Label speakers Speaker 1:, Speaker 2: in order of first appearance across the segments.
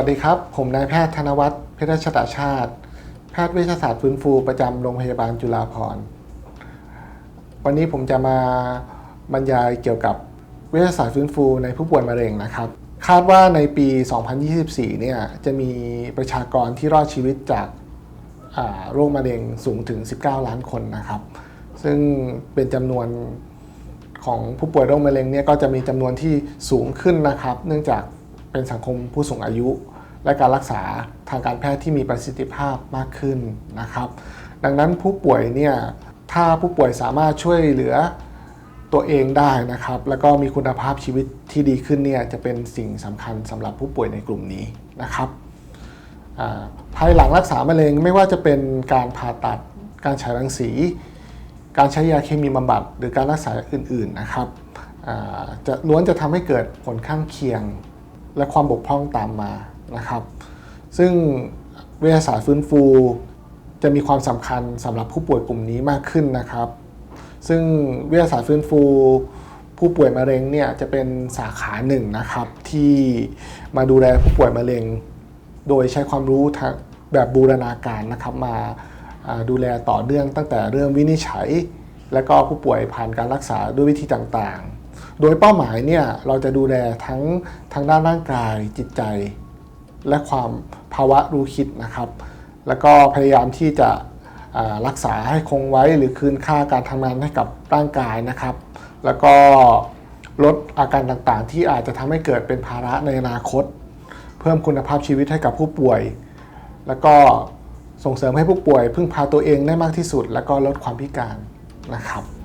Speaker 1: วัสดีครับ ผมนายแพทย์ธนวัฒน์เพชรชตาชาติ แพทย์เวชศาสตร์ฟื้นฟูประจำโรงพยาบาลจุฬาภรณ์ วันนี้ผมจะมาบรรยายเกี่ยวกับเวชศาสตร์ฟื้นฟูในผู้ป่วยมะเร็งนะครับ คาดว่าในปี 2024 เนี่ยจะมีประชากรที่รอดชีวิตจากาโรคมะเร็งสูงถึง 19 ล้านคนนะครับ ซึ่งเป็นจำนวนของผู้ป่วยโรคมะเร็งเนี่ยก็จะมีจำนวนที่สูงขึ้นนะครับ เนื่องจาก เป็นสังคมผู้สูงอายุ และการรักษาทางการแพทย์ที่มีประสิทธิภาพมากขึ้นนะครับ ดังนั้นผู้ป่วยเนี่ยถ้าผู้ป่วยสามารถช่วยเหลือตัวเองได้นะครับ แล้วก็มีคุณภาพชีวิตที่ดีขึ้นเนี่ยจะเป็นสิ่งสำคัญสำหรับผู้ป่วยในกลุ่มนี้นะครับภายหลังรักษามะเร็งไม่ว่าจะเป็นการผ่าตัด การฉายรังสี การใช้ยาเคมีบำบัด หรือการรักษาอื่นๆนะครับจะล้วนจะทำให้เกิดผลข้างเคียง และความบกพร่องตามมานะครับ ซึ่งเวชศาสตร์ฟื้นฟู จะมีความสำคัญสำหรับผู้ป่วยกลุ่มนี้มากขึ้นนะครับ ซึ่งเวชศาสตร์ฟื้นฟู ผู้ป่วยมะเร็งเนี่ยจะเป็นสาขาหนึ่งนะครับที่มาดูแลผู้ป่วยมะเร็ง โดยใช้ความรู้ทางแบบบูรณาการนะครับมาดูแลต่อเนื่องตั้งแต่เรื่องวินิจฉัย และก็ผู้ป่วยผ่านการรักษาด้วยวิธีต่างๆ โดยเป้าหมายเนี่ยเราจะดูแลทั้งทางด้านร่างกายจิตใจ และความภาวะรู้คิดนะครับ แล้วก็พยายามที่จะรักษาให้คงไว้หรือคืนค่าการทำงานให้กับร่างกายนะครับ แล้วก็ลดอาการต่างๆ ที่อาจจะทำให้เกิดเป็นภาระในอนาคต เพิ่มคุณภาพชีวิตให้กับผู้ป่วย แล้วก็ส่งเสริมให้ผู้ป่วย พึ่งพาตัวเองได้มากที่สุด แล้วก็ลดความพิการนะครับ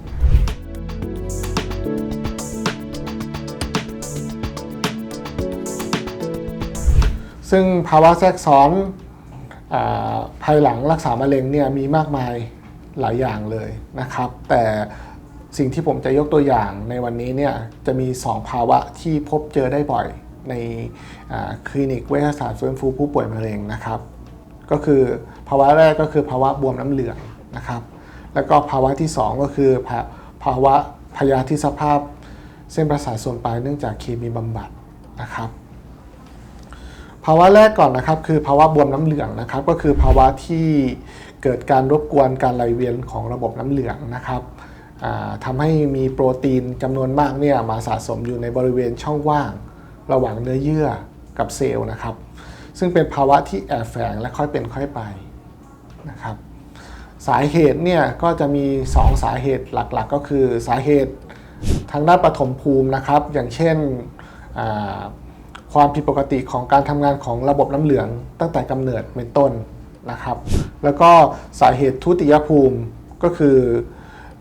Speaker 1: ซึ่งภาวะแทรกซ้อนอภายหลังรักษามะเร็งเนี่ยมีมากมายหลายอย่างเลยนะครับ แต่สิ่งที่ผมจะยกตัวอย่างในวันนี้เนี่ยจะมี 2 ภาวะที่พบเจอได้บ่อยในคลินิกเวชศาสตร์ฟื้นฟูผู้ป่วยมะเร็งนะครับ ก็คือภาวะแรกก็คือภาวะบวมน้ำเหลืองนะครับ แล้วก็ภาวะที่ 2 ก็คือภาภาวะพยาธิสภาพเส้นประสาทส่วนปลายเนื่องจากเคมีบำบัดนะครับ ภาวะแรกก่อนนะครับคือภาวะบวมน้ำเหลืองนะครับก็คือภาวะที่เกิดการรบกวนการไหลเวียนของระบบน้ำเหลืองนะครับอ่าทำให้มีโปรตีนจำนวนมากเนี่ยมาสะสมอยู่ในบริเวณช่องว่าง ระหว่างเนื้อเยื่อกับเซลล์นะครับ ซึ่งเป็นภาวะที่แอบแฝงและค่อยเป็นค่อยไปนะครับสาเหตุเนี่ยก็จะมี 2 สาเหตุหลักๆ ก็คือสาเหตุทางด้านปฐมภูมินะครับ อย่างเช่น ความผิดปกติของการทำงานของระบบน้ำเหลืองตั้งแต่กำเนิดเป็นต้นนะครับ แล้วก็สาเหตุทุติยภูมิก็คือ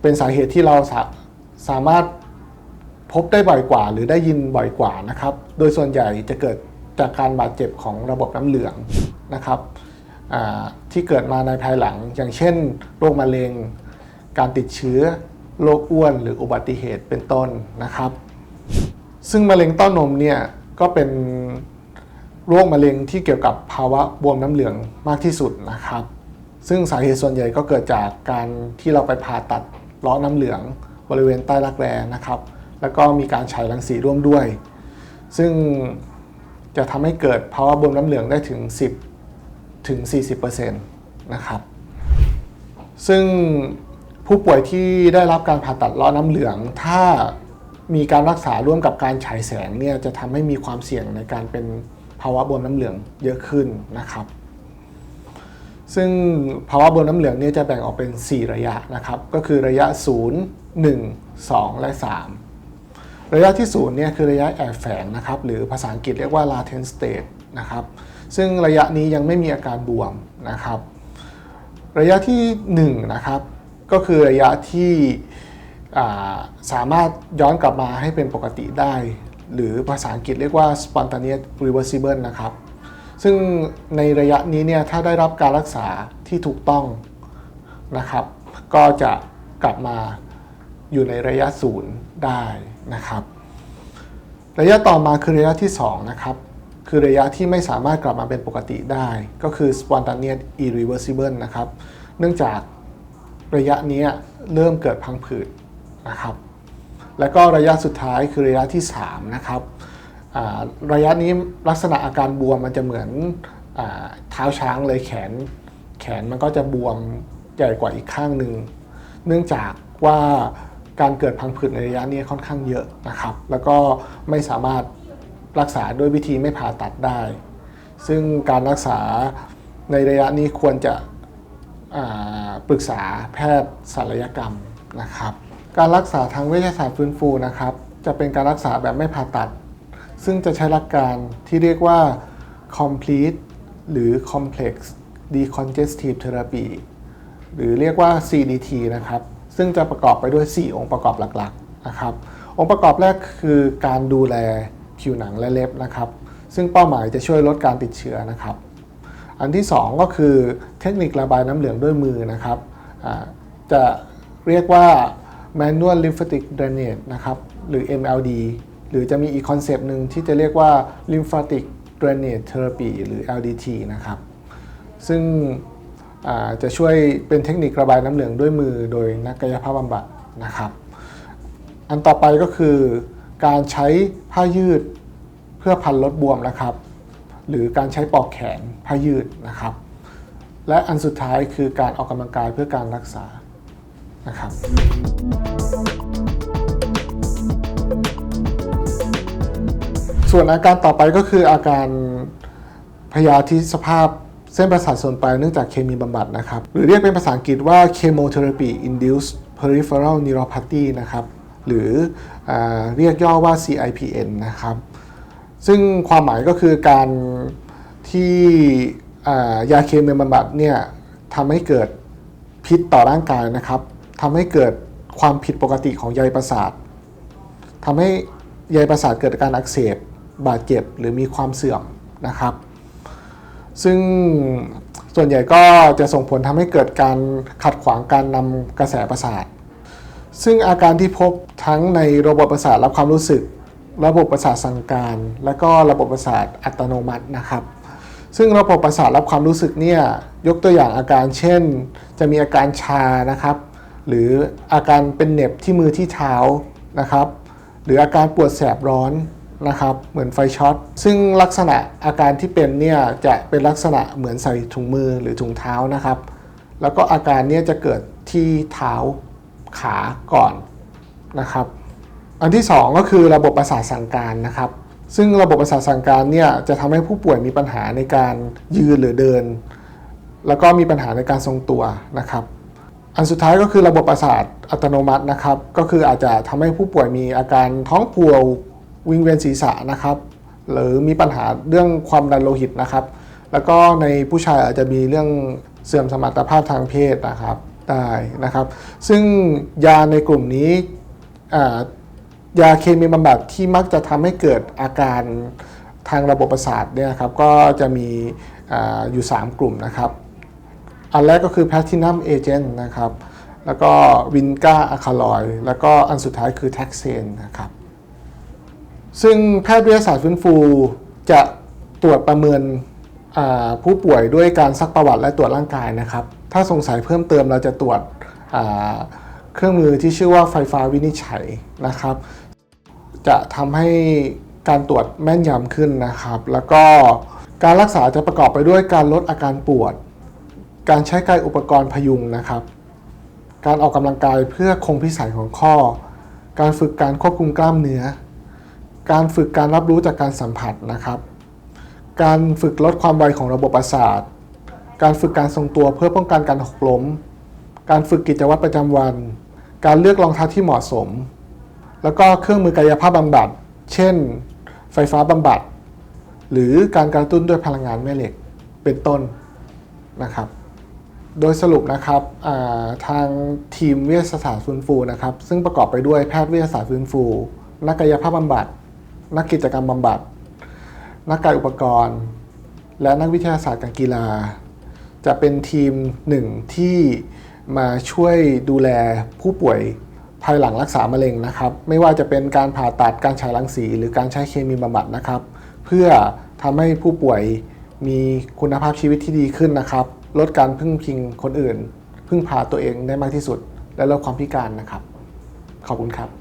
Speaker 1: เป็นสาเหตุที่เราสาสามารถพบได้บ่อยกว่า หรือได้ยินบ่อยกว่านะครับ โดยส่วนใหญ่จะเกิดจากการบาดเจ็บของระบบน้ำเหลืองนะครับที่เกิดมาในภายหลัง อย่างเช่น โรคมะเร็ง การติดเชื้อ โรคอ้วน หรืออุบัติเหตุเป็นต้นนะครับ ซึ่งมะเร็งเต้านมเนี่ย ก็เป็นโรคมะเร็งที่เกี่ยวกับภาวะบวมน้ำเหลืองมากที่สุดนะครับ ซึ่งสาเหตุส่วนใหญ่ก็เกิดจากการที่เราไปผ่าตัดเลาะน้ำเหลืองบริเวณใต้รักแร้นะครับ แล้วก็มีการฉายรังสีร่วมด้วย ซึ่งจะทำให้เกิดภาวะบวมน้ำเหลืองได้ถึง 10 ถึง 40%นะครับ ซึ่งผู้ป่วยที่ได้รับการผ่าตัดเลาะน้ำเหลือง ถ้า มีการรักษาร่วมกับการฉายแสงเนี่ยจะทำให้มีความเสี่ยงในการเป็นภาวะบวมน้ำเหลืองเยอะขึ้นนะครับ ซึ่งภาวะบวมน้ำเหลืองเนี่ยจะแบ่งออกเป็น 4 ระยะนะครับ ก็คือระยะ 0 1 2 และ 3 ระยะที่ 0 เนี่ยคือระยะแอบแฝงนะครับ หรือภาษาอังกฤษเรียกว่า latent state นะครับ ซึ่งระยะนี้ยังไม่มีอาการบวมนะครับ ระยะที่ 1 นะครับ ก็คือระยะที่ สามารถย้อนกลับมาให้เป็นปกติได้ หรือภาษาอังกฤษเรียกว่า spontaneous reversible นะครับ ซึ่งในระยะนี้เนี่ยถ้าได้รับการรักษาที่ถูกต้องนะครับ ก็จะกลับมาอยู่ในระยะศูนย์ได้นะครับ ระยะต่อมาคือระยะที่ 2 นะครับ คือระยะที่ไม่สามารถกลับมาเป็นปกติได้ ก็คือ spontaneous irreversible นะครับ เนื่องจากระยะนี้เริ่มเกิดพังผืด นะครับ แล้วก็ระยะสุดท้ายคือระยะที่ 3 นะครับระยะนี้ลักษณะอาการบวมมันจะเหมือนเท้าช้างเลยแขน แขนมันก็จะบวมใหญ่กว่าอีกข้างหนึ่ง เนื่องจากว่าการเกิดพังผืดในระยะนี้ค่อนข้างเยอะนะครับ แล้วก็ไม่สามารถรักษาด้วยวิธีไม่ผ่าตัดได้ ซึ่งการรักษาในระยะนี้ควรจะปรึกษาแพทย์ศัลยกรรมนะครับ การรักษาทางเวชศาสตร์ฟื้นฟูนะครับ จะเป็นการรักษาแบบไม่ผ่าตัด ซึ่งจะใช้หลักการที่เรียกว่า complete หรือ complex decongestive therapy หรือเรียกว่า CDT นะครับ ซึ่งจะประกอบไปด้วย 4 องค์ประกอบหลักๆนะครับ องค์ประกอบแรกคือการดูแลผิวหนังและเล็บนะครับ ซึ่งเป้าหมายจะช่วยลดการติดเชื้อนะครับ อันที่ 2 ก็คือเทคนิคระบายน้ำเหลืองด้วยมือนะครับ จะเรียกว่า manual lymphatic drainage นะครับ หรือ MLD หรือจะมีอีกคอนเซปต์หนึ่งที่จะเรียกว่า lymphatic drainage therapy หรือ LDT นะครับ ซึ่งจะช่วยเป็นเทคนิคระบายน้ำเหลืองด้วยมือโดยนักกายภาพบำบัดนะครับ อันต่อไปก็คือการใช้ผ้ายืดเพื่อพันลดบวมนะครับ หรือการใช้ปลอกแขนผ้ายืดนะครับ และอันสุดท้ายคือการออกกำลังกายเพื่อการรักษา นะครับส่วนอาการต่อไปก็คืออาการพยาธิสภาพเส้นประสาทส่วนปลายเนื่องจากเคมีบำบัดนะครับ หรือเรียกเป็นภาษาอังกฤษว่า chemotherapy induced peripheral neuropathy นะครับ หรืออเรียกย่อว่า CIPN นะครับ ซึ่งความหมายก็คือการที่ยาเคมีบำบัดเนี่ยทำให้เกิดพิษต่อร่างกายนะครับ ทำให้เกิดความผิดปกติของใยประสาททำให้ใยประสาทเกิดการอักเสบบาดเจ็บหรือมีความเสื่อมนะครับ ซึ่งส่วนใหญ่ก็จะส่งผลทำให้เกิดการขัดขวางการนำกระแสประสาท ซึ่งอาการที่พบทั้งในระบบประสาทรับความรู้สึก ระบบประสาทสั่งการ และก็ระบบประสาทอัตโนมัตินะครับซึ่งระบบประสาทรับความรู้สึกเนี่ยยกตัวอย่างอาการเช่น จะมีอาการชานะครับ หรืออาการเป็นเหน็บที่มือที่เท้านะครับ หรืออาการปวดแสบร้อนนะครับ เหมือนไฟช็อต ซึ่งลักษณะอาการที่เป็นเนี่ยจะเป็นลักษณะเหมือนใส่ถุงมือหรือถุงเท้านะครับ แล้วก็อาการเนี่ยจะเกิดที่เท้าขาก่อนนะครับ อันที่ 2 ก็คือระบบประสาทสั่งการนะครับ ซึ่งระบบประสาทสั่งการเนี่ยจะทำให้ผู้ป่วยมีปัญหาในการยืนหรือเดิน แล้วก็มีปัญหาในการทรงตัวนะครับ อันสุดท้ายก็คือระบบประสาทอัตโนมัตินะครับ ก็คืออาจจะทำให้ผู้ป่วยมีอาการท้องผูกวิงเวียนศีรษะนะครับ หรือมีปัญหาเรื่องความดันโลหิตนะครับ แล้วก็ในผู้ชายอาจจะมีเรื่องเสื่อมสมรรถภาพทางเพศนะครับได้นะครับ ซึ่งยาในกลุ่มนี้ยาเคมีบำบัดที่มักจะทำให้เกิดอาการทางระบบประสาทเนี่ยครับก็จะมีออยู่ 3 กลุ่มนะครับ อันแรกก็คือแพทินัมเอเจนต์นะครับ แล้วก็วินกาอะคาลอยแล้วก็อันสุดท้ายคือแท็กเซนนะครับ ซึ่งแพทย์วิทยาศาสตร์ฟื้นฟูจะตรวจประเมินผู้ป่วยด้วยการซักประวัติและตรวจร่างกายนะครับ ถ้าสงสัยเพิ่มเติมเราจะตรวจเครื่องมือที่ชื่อว่าไฟฟ้าวินิจฉัยนะครับ จะทำให้การตรวจแม่นยำขึ้นนะครับ แล้วก็การรักษาจะประกอบไปด้วยการลดอาการปวด การใช้กายอุปกรณ์พยุงนะครับ การออกกำลังกายเพื่อคงพิสัยของข้อ การฝึกการควบคุมกล้ามเนื้อ การฝึกการรับรู้จากการสัมผัสนะครับ การฝึกลดความไวของระบบประสาท การฝึกการทรงตัวเพื่อป้องกันการหกล้ม การฝึกกิจวัตรประจำวัน การเลือกรองเท้าที่เหมาะสม แล้วก็เครื่องมือกายภาพบำบัด เช่น ไฟฟ้าบำบัด หรือการกระตุ้นด้วยพลังงานแม่เหล็ก เป็นต้นนะครับ โดยสรุปนะครับาทางทีมวิทยาศาสตร์ฟื้นฟูนะครับ ซึ่งประกอบไปด้วยแพทย์วิทยาศาสตร์ฟื้นฟู นักกายภาพบำบัด นักกิจกรรมบำบัด นักกายอุปกรณ์ และนักวิทยาศาสตร์การกีฬา จะเป็นทีมหนึ่งที่มาช่วยดูแลผู้ป่วยภายหลังรักษามะเร็งนะครับ ไม่ว่าจะเป็นการผ่าตัดการฉายรังสี หรือการใช้เคมีบำบัดนะครับ เพื่อทำให้ผู้ป่วยมีคุณภาพชีวิตที่ดีขึ้นนะครับ ลดการพึ่งพิงคนอื่น พึ่งพาตัวเองได้มากที่สุด และลดความพิการนะครับ ขอบคุณครับ